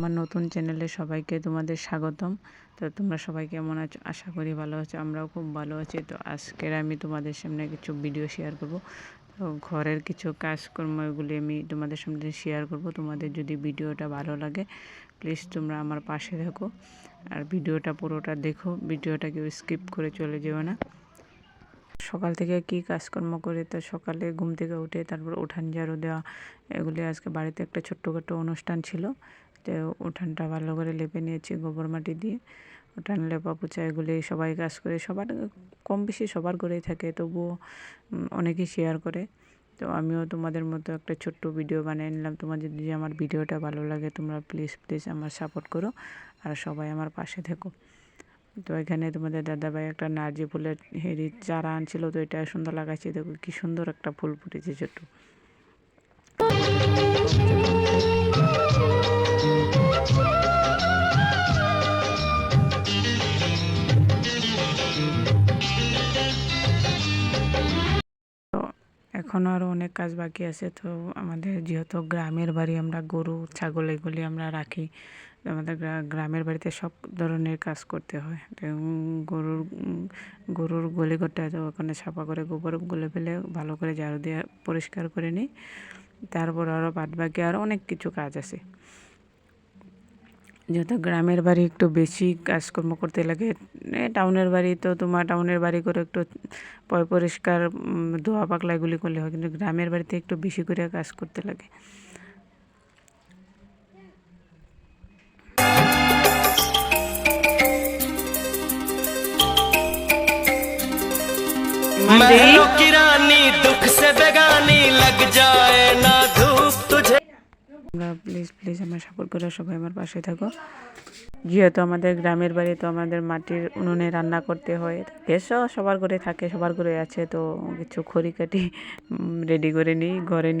আমার নতুন চ্যানেলে সবাইকে তোমাদের স্বাগতম। তো তোমরা সবাই কেমন আছো? আশা করি ভালো আছো, আমরাও খুব ভালো আছি। তো আজকের আমি তোমাদের সামনে কিছু ভিডিও শেয়ার করব। তো ঘরের কিছু কাজকর্ম এগুলি আমি তোমাদের সামনে শেয়ার করব। তোমাদের যদি ভিডিওটা ভালো লাগে প্লিজ তোমরা আমার পাশে থাকো। আর ভিডিওটা পুরোটা দেখো, ভিডিওটা কেউ স্কিপ করে চলে যেও না। সকাল থেকে কি কাজকর্ম করে? তো সকালে ঘুম থেকে উঠে তারপর উঠান ঝাড়ু দেওয়া। এগুলি আজকে বাড়িতে একটা ছোট্টখাটো অনুষ্ঠান ছিল। তো উঠানটা ভালো করে লেপে নিয়েছি গোবর মাটি দিয়ে। উঠান লেপা পোছা এগুলি সবাই কাজ করে সবার কম বেশি সবার করেই থাকে তবুও উম, অনেকেই শেয়ার করে। তো আমিও তোমাদের মতো একটা ছোট্ট ভিডিও বানিয়ে নিলাম। তোমার যদি আমার ভিডিওটা ভালো লাগে তোমরা প্লিজ প্লিজ আমার সাপোর্ট করো আর সবাই আমার পাশে থেকো। তো এখানে তোমাদের দাদাভাই একটা নার্জি ফুলের হেরি চারা আনছিল তো এটা সুন্দর লাগাইছে। দেখো কি সুন্দর একটা ফুল ফুটেছে ছোট্ট। এখনও আরও অনেক কাজ বাকি আছে, তো আমাদের যেহেতু গ্রামের বাড়ি আমরা গরু, ছাগল এগুলি আমরা রাখি আমাদের গ্রামের বাড়িতে সব ধরনের কাজ করতে হয়। গরুর গরুর গলি গলিঘরটা তো ওখানে সাফা করে গোবর গুলে ফেলে ভালো করে ঝাড়ু দিয়ে পরিষ্কার করে নিই। তারপর আরও বাদ বাকি আরও অনেক কিছু কাজ আছে। যেহেতু গ্রামের বাড়ি একটু বেশি কাজকর্ম করতে লাগে। টাউনের বাড়ি তো তোমার টাউনের বাড়ি করে একটু পরিষ্কার ধোয়া পাকলা এগুলি করলে হয়, কিন্তু গ্রামের বাড়িতে একটু বেশি করে কাজ করতে লাগে। মা লক্ষ্মী রানী তোমরা প্লিজ প্লিজ আমার সাপোর্ট করে সবাই আমার পাশে থাকো। যেহেতু আমাদের গ্রামের বাড়ি, তো আমাদের মাটির উনুনে রান্না করতে হয়। গ্যাসও সবার ঘরে থাকে, সবার ঘরে আছে, তো কিছু খড়ি কাটি রেডি করে নিই, ঘরে নিই।